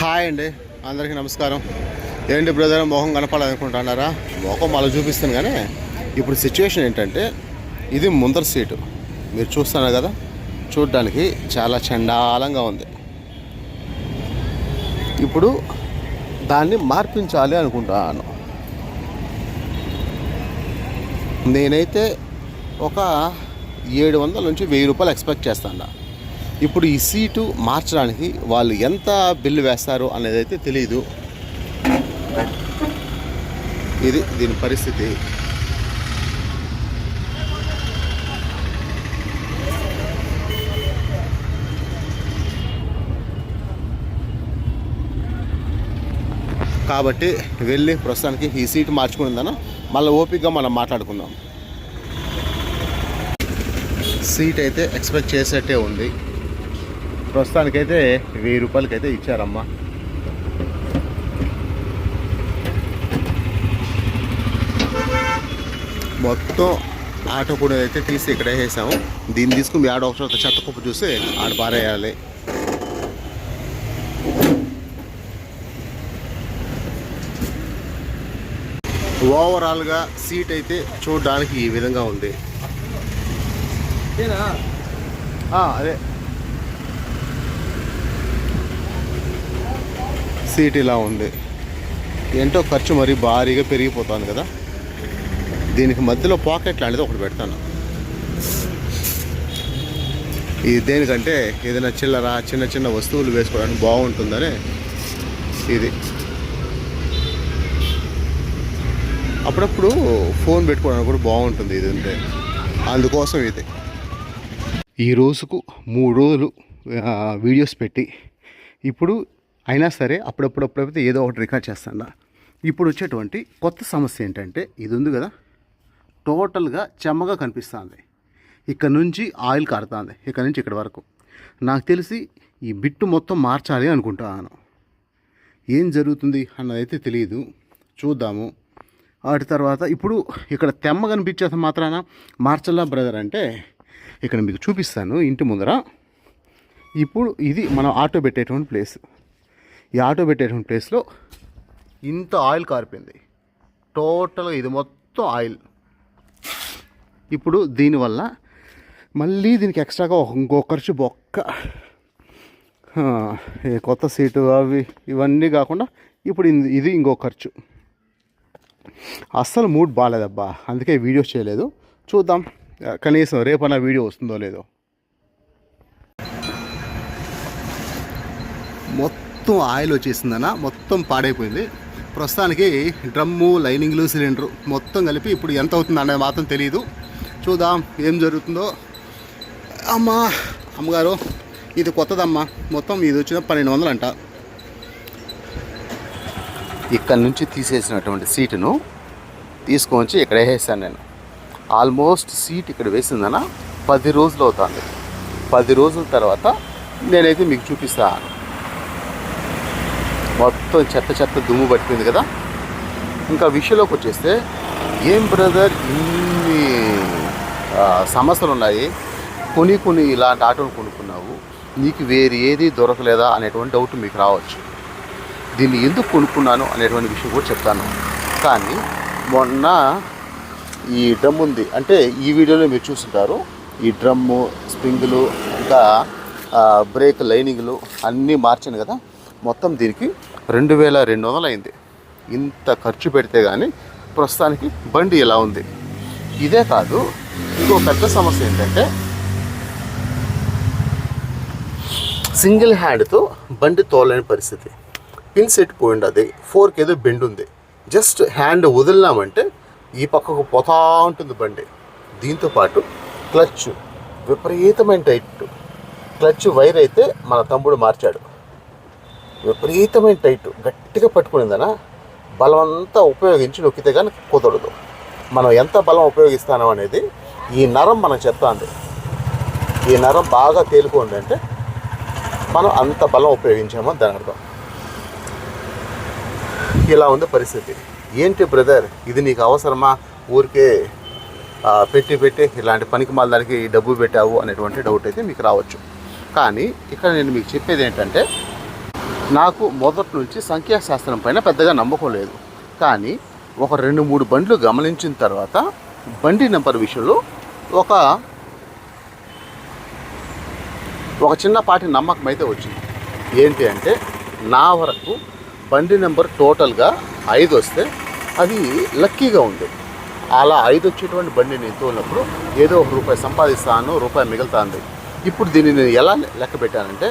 Hi అండి. అందరికీ నమస్కారం. ఏంటి బ్రదర్ మొహం కనపాలనుకుంటున్నారా మొహం మళ్ళీ చూపిస్తాను కానీ ఇప్పుడు సిచ్యువేషన్ ఏంటంటే ఇది ముందర సీటు మీరు చూస్తున్నారు కదా? చూడడానికి చాలా చండాలంగా ఉంది. ఇప్పుడు దాన్ని మార్పించాలి అనుకుంటున్నాను నేనైతే ఒక ఏడు వందల నుంచి వెయ్యి రూపాయలు ఎక్స్పెక్ట్ చేస్తాను. ఇప్పుడు ఈ సీటు మార్చడానికి వాళ్ళు ఎంత బిల్లు వేస్తారు అనేది అయితే తెలియదు ఇది దీని పరిస్థితి. కాబట్టి వెళ్ళి ప్రస్తుతానికి ఈ సీటు మార్చుకుందాను మళ్ళీ ఓపికగా మనం మాట్లాడుకుందాం. సీట్ అయితే ఎక్స్పెక్ట్ చేసేట్టే ఉంది. ప్రస్తుతానికైతే వెయ్యి రూపాయలకైతే ఇచ్చారమ్మా. మొత్తం ఆటో కూడా అయితే తీసి ఇక్కడ వేసాము. దీన్ని తీసుకుని ఆడ ఒకసారి చెత్త కుప్ప చూసి ఆడ పారేయాలి. ఓవరాల్గా సీట్ అయితే చూడడానికి ఈ విధంగా ఉంది. ఆ, అదే. సీట్ ఇలా ఉంది. ఏంటో ఖర్చు మరీ భారీగా పెరిగిపోతుంది కదా. దీనికి మధ్యలో పాకెట్ లాంటిది ఒకటి పెడతాను. ఇది దేనికంటే ఏదైనా చిల్లర చిన్న చిన్న వస్తువులు వేసుకోవడానికి బాగుంటుందని ఇది. అప్పుడప్పుడు ఫోన్ పెట్టుకోవడానికి కూడా బాగుంటుంది ఇది ఉంటే అందుకోసం ఇది. ఈ రోజుకు మూడు రోజులు వీడియోస్ పెట్టి. ఇప్పుడు అయినా సరే అప్పుడప్పుడు ఏదో ఒకటి రికార్డ్ చేస్తాను. ఇప్పుడు వచ్చేటువంటి కొత్త సమస్య ఏంటంటే ఇది ఉంది కదా. టోటల్గా చెమ్మగా కనిపిస్తుంది. ఇక్కడ నుంచి ఆయిల్ కారుతుంది. ఇక్కడ నుంచి ఇక్కడ వరకు. నాకు తెలిసి ఈ బిట్టు మొత్తం మార్చాలి అనుకుంటాను. ఏం జరుగుతుంది అన్నదైతే తెలియదు చూద్దాము. వాటి తర్వాత ఇప్పుడు ఇక్కడ తెమ్మ కనిపించేది మాత్రాన మార్చల్లా బ్రదర్ అంటే ఇక్కడ మీకు చూపిస్తాను ఇంటి ముందర. ఇప్పుడు ఇది మనం ఆటో పెట్టేటువంటి ప్లేస్. ఈ ఆటో పెట్టేటువంటి ప్లేస్లో ఇంత ఆయిల్ కారిపోయింది. టోటల్గా ఇది మొత్తం ఆయిల్. ఇప్పుడు దీనివల్ల మళ్ళీ దీనికి ఎక్స్ట్రాగా ఇంకో ఖర్చు బొక్క. కొత్త సీటు అవి ఇవన్నీ కాకుండా ఇప్పుడు ఇది- ఇంకో ఖర్చు. అస్సలు మూడ్ బాగాలేదబ్బా అందుకే వీడియోస్ చేయలేదు. చూద్దాం. కనీసం రేపన్నా వీడియో వస్తుందో లేదో. మొత్తం మొత్తం ఆయిల్ వచ్చేసిందన్న మొత్తం పాడైపోయింది. ప్రస్తుతానికి డ్రమ్ము లైనింగ్లు సిలిండరు మొత్తం కలిపి ఇప్పుడు ఎంత అవుతుంది అనేది మాత్రం తెలియదు చూద్దాం ఏం జరుగుతుందో. అమ్మా అమ్మగారు ఇది కొత్తదమ్మా. మొత్తం ఇది వచ్చిన పన్నెండు వందలు అంట ఇక్కడ నుంచి తీసేసినటువంటి సీటును తీసుకొచ్చి ఇక్కడ వేసేసాను నేను. ఆల్మోస్ట్ సీట్ ఇక్కడ వేసిందన పది రోజులు అవుతుంది. పది రోజుల తర్వాత నేనైతే మీకు చూపిస్తాను. మొత్తం చెత్త చెత్త దుమ్ము పట్టింది కదా. ఇంకా విషయంలోకి వచ్చేస్తే ఏం బ్రదర్ ఇన్ని సమస్యలు ఉన్నాయి. కొని కొని ఇలాంటి ఆటోలు కొనుక్కున్నావు. నీకు వేరు ఏది దొరకలేదా అనేటువంటి డౌట్ మీకు రావచ్చు. దీన్ని ఎందుకు కొనుక్కున్నాను అనేటువంటి విషయం కూడా చెప్తాను. కానీ మొన్న ఈ డ్రమ్ ఉంది. అంటే ఈ వీడియోలో మీరు చూస్తుంటారు. ఈ డ్రమ్ము స్ప్రింగులు ఇంకా బ్రేక్ లైనింగ్లు అన్నీ మార్చాను కదా. మొత్తం దీనికి రెండు వేల రెండు వందలు అయింది ఇంత ఖర్చు పెడితే కానీ ప్రస్తుతానికి బండి ఇలా ఉంది. ఇదే కాదు ఇంకో పెద్ద సమస్య ఏంటంటే సింగిల్ హ్యాండ్తో బండి తోలేని పరిస్థితి. పిన్ సెట్ పోయింది అది ఫోర్క్ ఏదో బెండ్ ఉంది. జస్ట్ హ్యాండ్ వదిలినామంటే ఈ పక్కకు పోతా ఉంటుంది బండి. దీంతో పాటు క్లచ్ విపరీతమైన టైట్ క్లచ్ వైర్ అయితే మన తమ్ముడు మార్చాడు. విపరీతమైన టైట్ గట్టిగా పట్టుకునిందన బలం అంతా ఉపయోగించి నొక్కితే కానీ కుదరదు. మనం ఎంత బలం ఉపయోగిస్తాను అనేది ఈ నరం మనకు చెప్తాంది. ఈ నరం బాగా తేలుకోండి అంటే మనం అంత బలం ఉపయోగించామో దాని అర్థం. ఇలా ఉంది పరిస్థితి. ఏంటి బ్రదర్? ఇది నీకు అవసరమా? ఊరికే పెట్టి పెట్టి ఇలాంటి పనికి మాల దానికి డబ్బు పెట్టావు అనేటువంటి డౌట్ అయితే మీకు రావచ్చు. కానీ ఇక్కడ నేను మీకు చెప్పేది ఏంటంటే నాకు మొదటి నుంచి సంఖ్యాశాస్త్రం పైన పెద్దగా నమ్మకం లేదు. కానీ ఒక రెండు మూడు బండ్లు గమనించిన తర్వాత బండి నెంబర్ విషయంలో ఒక ఒక చిన్నపాటి నమ్మకం అయితే వచ్చింది. ఏంటి అంటే నా వరకు బండి నెంబర్ టోటల్గా ఐదు వస్తే అది లక్కీగా ఉంది. అలా ఐదు వచ్చేటువంటి బండి నేను తోలినప్పుడు ఏదో ఒక రూపాయి సంపాదిస్తాను రూపాయి మిగులుతుంది. ఇప్పుడు దీన్ని నేను ఎలా లెక్క పెట్టానంటే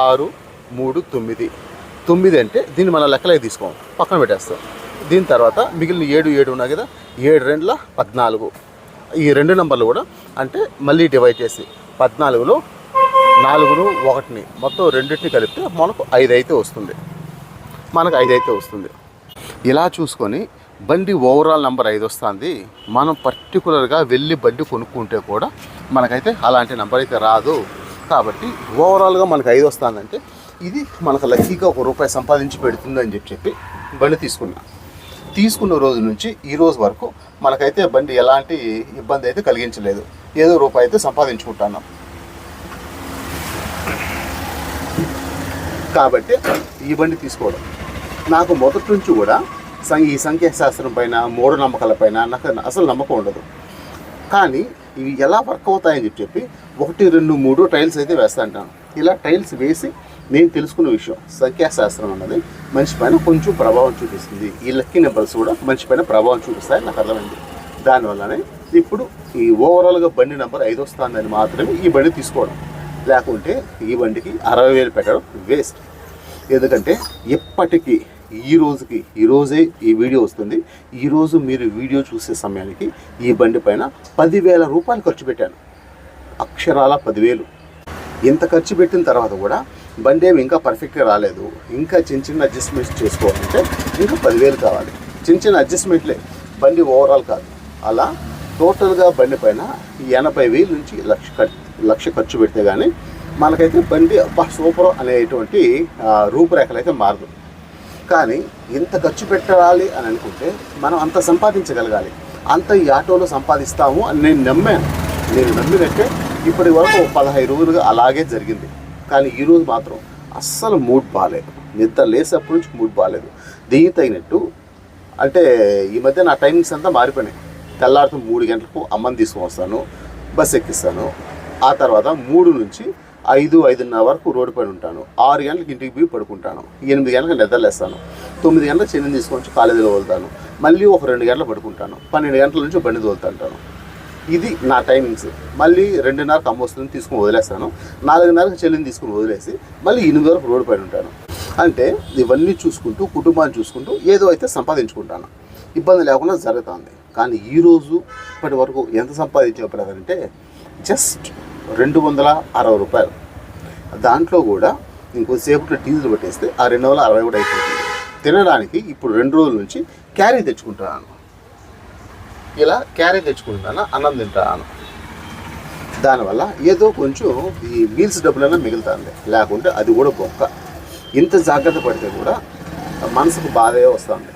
ఆరు మూడు తొమ్మిది. తొమ్మిది అంటే దీన్ని మనం లెక్కలకి తీసుకోం. పక్కన పెట్టేస్తాం. దీని తర్వాత మిగిలిన ఏడు ఏడు ఉన్నాయి కదా? ఏడు రెండుల పద్నాలుగు. ఈ రెండు నెంబర్లు కూడా అంటే మళ్ళీ డివైడ్ చేసి పద్నాలుగులో నాలుగును ఒకటిని మొత్తం రెండింటిని కలిపితే మనకు ఐదు అయితే వస్తుంది. మనకు ఐదు అయితే వస్తుంది. ఇలా చూసుకొని బండి ఓవరాల్ నెంబర్ ఐదు వస్తుంది. మనం పర్టికులర్గా వెళ్ళి బండి కొనుక్కుంటే కూడా మనకైతే అలాంటి నెంబర్ అయితే రాదు. కాబట్టి ఓవరాల్గా మనకు ఐదు వస్తుందంటే ఇది మనకు లక్కీగా ఒక రూపాయి సంపాదించి పెడుతుంది అని చెప్పి చెప్పి బండి తీసుకున్నా. తీసుకున్న రోజు నుంచి ఈ రోజు వరకు మనకైతే బండి ఎలాంటి ఇబ్బంది అయితే కలిగించలేదు. ఏదో రూపాయి అయితే సంపాదించుకుంటున్నాం. కాబట్టి ఈ బండి తీసుకోవడం. నాకు మొదటి నుంచి కూడా సం- ఈ సంఖ్యాశాస్త్రం పైన మూఢనమ్మకాల పైన నాకు అసలు నమ్మకం ఉండదు. కానీ ఇవి ఎలా వర్క్ అవుతాయని చెప్పి చెప్పి ఒకటి రెండు మూడు టైల్స్ అయితే వేస్తా అంటాను. ఇలా టైల్స్ వేసి నేను తెలుసుకున్న విషయం సంఖ్యాశాస్త్రం అన్నది మనిషి పైన కొంచెం ప్రభావం చూపిస్తుంది. ఈ లక్కీ నెంబర్స్ కూడా మనిషి పైన ప్రభావం చూపిస్తాయని నాకు అర్థమైంది. దానివల్లనే ఇప్పుడు ఈ ఓవరాల్గా బండి నెంబర్ ఐదు వస్తుందని మాత్రమే ఈ బండి తీసుకోవడం. లేకుంటే ఈ బండికి అరవై వేలు పెట్టడం వేస్ట్. ఎందుకంటే ఎప్పటికీ ఈ రోజుకి ఈ రోజే ఈ వీడియో వస్తుంది. ఈ రోజు మీరు వీడియో చూసే సమయానికి ఈ బండి పైన పదివేల రూపాయలు ఖర్చు పెట్టాను. అక్షరాల పదివేలు. ఇంత ఖర్చు పెట్టిన తర్వాత కూడా బండి ఇంకా పర్ఫెక్ట్గా రాలేదు. ఇంకా చిన్న చిన్న అడ్జస్ట్మెంట్స్ చేసుకోవాలంటే ఇంకా పదివేలు కావాలి. చిన్న చిన్న అడ్జస్ట్మెంట్లే బండి ఓవరాల్ కాదు. అలా టోటల్గా బండి పైన ఎనభై వేలు నుంచి లక్ష లక్ష ఖర్చు పెడితే కానీ మనకైతే బండి అబ్బా సూపర్ అనేటువంటి రూపురేఖలు అయితే మారదు. కానీ ఇంత ఖర్చు పెట్టాలి అని అనుకుంటే మనం అంత సంపాదించగలగాలి. అంత ఈ ఆటోలో సంపాదిస్తాము అని నేను నమ్మాను. నేను నమ్మినట్టే ఇప్పటి వరకు పదహైదు రోజులుగా అలాగే జరిగింది. కానీ ఈరోజు మాత్రం అస్సలు మూడ్ బాగాలేదు నిద్ర లేసేప్పటి నుంచి మూడ్ బాగాలేదు దీనికి తగినట్టు అంటే ఈ మధ్య నా టైమింగ్స్ అంతా మారిపోయినాయి. తెల్లారితో మూడు గంటలకు అమ్మని తీసుకొని వస్తాను బస్ ఎక్కిస్తాను. ఆ తర్వాత మూడు నుంచి ఐదు ఐదున్నర వరకు రోడ్డు పైన ఉంటాను. ఆరు గంటలకు ఇంటికి పోయి పడుకుంటాను. ఎనిమిది గంటలకు నిద్రలేస్తాను తొమ్మిది గంటలకు చెల్లిని తీసుకొని కాలేజీలో వెళ్తాను మళ్ళీ ఒక రెండు గంటలు పడుకుంటాను. పన్నెండు గంటల నుంచి బండి తోలుతుంటాను ఇది నా టైమింగ్స్ మళ్ళీ రెండున్నరకు అమ్మ వస్తుంది తీసుకుని వదిలేస్తాను. నాలుగున్నరకు చెల్లిని తీసుకుని వదిలేసి మళ్ళీ ఎనిమిది వరకు రోడ్డు పైన ఉంటాను. అంటే ఇవన్నీ చూసుకుంటూ కుటుంబాన్ని చూసుకుంటూ ఏదో అయితే సంపాదించుకుంటాను. ఇబ్బంది లేకుండా జరుగుతుంది. కానీ ఈరోజు ఇప్పటి వరకు ఎంత సంపాదించబడదంటే జస్ట్ రెండు వందల అరవై రూపాయలు. దాంట్లో కూడా ఇంకోసేపు టీజులు పెట్టేస్తే ఆ రెండు వందల అరవై కూడా అయిపోతుంది. తినడానికి ఇప్పుడు రెండు రోజుల నుంచి క్యారీ తెచ్చుకుంటున్నాను. ఇలా క్యారీ తెచ్చుకుంటాను అన్నం తింటాను? దానివల్ల ఏదో కొంచెం ఈ మీల్స్ డబ్బులైనా మిగులుతుంది. లేకుంటే అది కూడా బొక్క. ఇంత జాగ్రత్త పడితే కూడా మనసుకు బాధే వస్తుంది.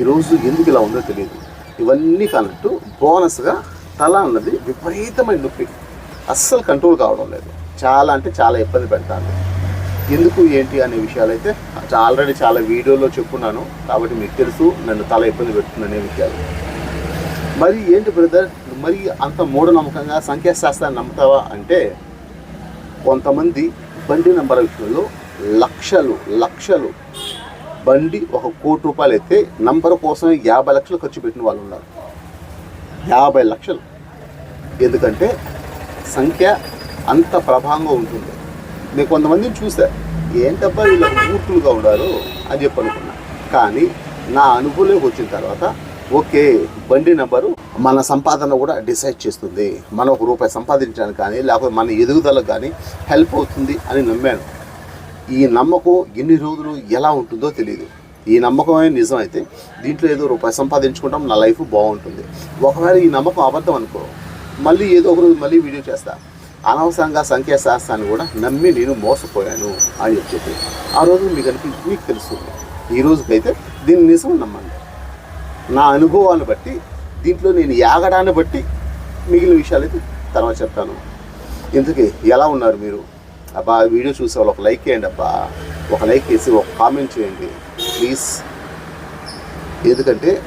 ఈరోజు ఎందుకు ఇలా ఉందో తెలియదు. ఇవన్నీ కన్నట్టు బోనస్గా తల అన్నది విపరీతమైన నొప్పి. అస్సలు కంట్రోల్ కావడం లేదు. చాలా అంటే చాలా ఇబ్బంది పెడతాను ఎందుకు ఏంటి అనే విషయాలు అయితే ఆల్రెడీ చాలా వీడియోలో చెప్పున్నాను. కాబట్టి మీకు తెలుసు నన్ను తల ఇబ్బంది పెడుతుందనే విషయాలు. మరి ఏంటి బ్రదర్ మరి అంత మూఢనమ్మకంగా సంఖ్యాశాస్త్రాన్ని నమ్ముతావా అంటే కొంతమంది బండి నంబర్ విషయంలో లక్షలు లక్షలు బండి ఒక కోటి రూపాయలు అయితే నంబర్ కోసం యాభై లక్షలు ఖర్చు పెట్టిన వాళ్ళు ఉన్నారు. యాభై లక్షలు. ఎందుకంటే సంఖ్య అంత ప్రభావంగా ఉంటుంది. నేను కొంతమందిని చూసా. ఏంటబ్బా వీళ్ళ మూర్తులుగా ఉన్నారు అని చెప్పి అనుకున్నా కానీ నా అనుభవంలోకి వచ్చిన తర్వాత ఓకే బండి నెంబరు మన సంపాదన కూడా డిసైడ్ చేస్తుంది. మనం ఒక రూపాయి సంపాదించడానికి కానీ లేకపోతే మన ఎదుగుదలకు కానీ హెల్ప్ అవుతుంది అని నమ్మాను. ఈ నమ్మకం ఎన్ని రోజులు ఎలా ఉంటుందో తెలియదు ఈ నమ్మకమే నిజం అయితే దీంట్లో ఏదో రూపాయి సంపాదించుకుంటాం నా లైఫ్ బాగుంటుంది. ఒకవేళ ఈ నమ్మకం అబద్ధం అనుకో మళ్ళీ ఏదో ఒక రోజు మళ్ళీ వీడియో చేస్తా. అనవసరంగా సంఖ్యాశాస్త్రాన్ని కూడా నమ్మి నేను మోసపోయాను అని చెప్పి. ఆ రోజు మీకు అనిపించి మీకు తెలుస్తుంది. ఈ రోజుకైతే దీన్ని నిజం నమ్మండి. నా అనుభవాన్ని బట్టి దీంట్లో నేను యాగడాన్ని బట్టి మిగిలిన విషయాలు అయితే తర్వాత చెప్తాను. ఇంతకీ ఎలా ఉన్నారు మీరు? అబ్బా వీడియో చూసే వాళ్ళు ఒక లైక్ చేయండి అబ్బా. ఒక లైక్ వేసి ఒక కామెంట్ చేయండి. ప్లీజ్. ఎందుకంటే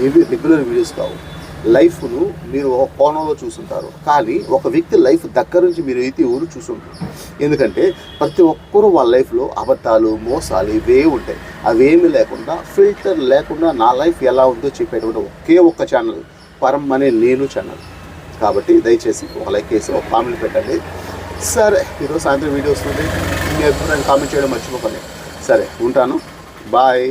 ఇవి రెగ్యులర్ వీడియోస్ కావు. లైఫ్ను మీరు ఒక కోణంలో చూసుంటారు. కానీ ఒక వ్యక్తి లైఫ్ దగ్గర నుంచి మీరు అయితే ఎవరు చూసుంటారు? ఎందుకంటే ప్రతి ఒక్కరూ వాళ్ళ లైఫ్లో అబద్ధాలు మోసాలు ఇవే ఉంటాయి. అవేమి లేకుండా ఫిల్టర్ లేకుండా నా లైఫ్ ఎలా ఉందో చెప్పేటువంటి ఒకే ఒక్క ఛానల్ పరం అనే నేను ఛానల్ కాబట్టి దయచేసి ఒక లైక్ వేసి ఒక కామెంట్ పెట్టండి. సరే ఈరోజు సాయంత్రం వీడియో వస్తుంది. మీ అభిప్రాయం కామెంట్ చేయడం మర్చిపోకండి. సరే ఉంటాను. బాయ్